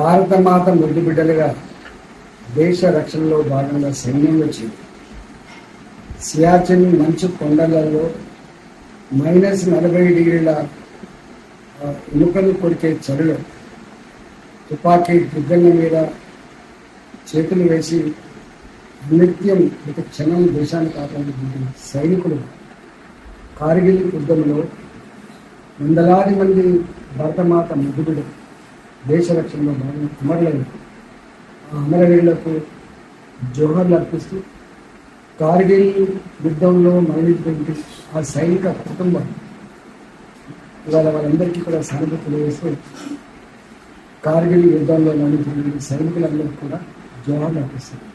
భారతమాత ముద్దు బిడ్డలుగా దేశ రక్షణలో భాగంగా సైన్యం వచ్చింది. సియాచిన్ మంచు కొండలలో మైనస్ నలభై డిగ్రీల ఎముకలు కొరికే చలిలో తుపాకీ దిగ్గంగ మీద చేతులు వేసి నిత్యం ఒక క్షణం దేశాన్ని కాపాడుతున్న సైనికులు కార్గిల్ యుద్ధంలో వందలాది మంది భరతమాత ముగ్గుడు దేశ రక్షణలో భాగంగా అమరులైన ఆ అమరవీరులకు జోహర్లు అర్పిస్తూ కార్గిల్ యుద్ధంలో మరణించినటువంటి ఆ సైనిక కుటుంబం ఇవాళ వాళ్ళందరికీ కూడా సానుభూతి తెలియజేస్తూ కార్గిల్ యుద్ధంలో మరణించినటువంటి సైనికులందరికీ కూడా జోహర్లు అర్పిస్తారు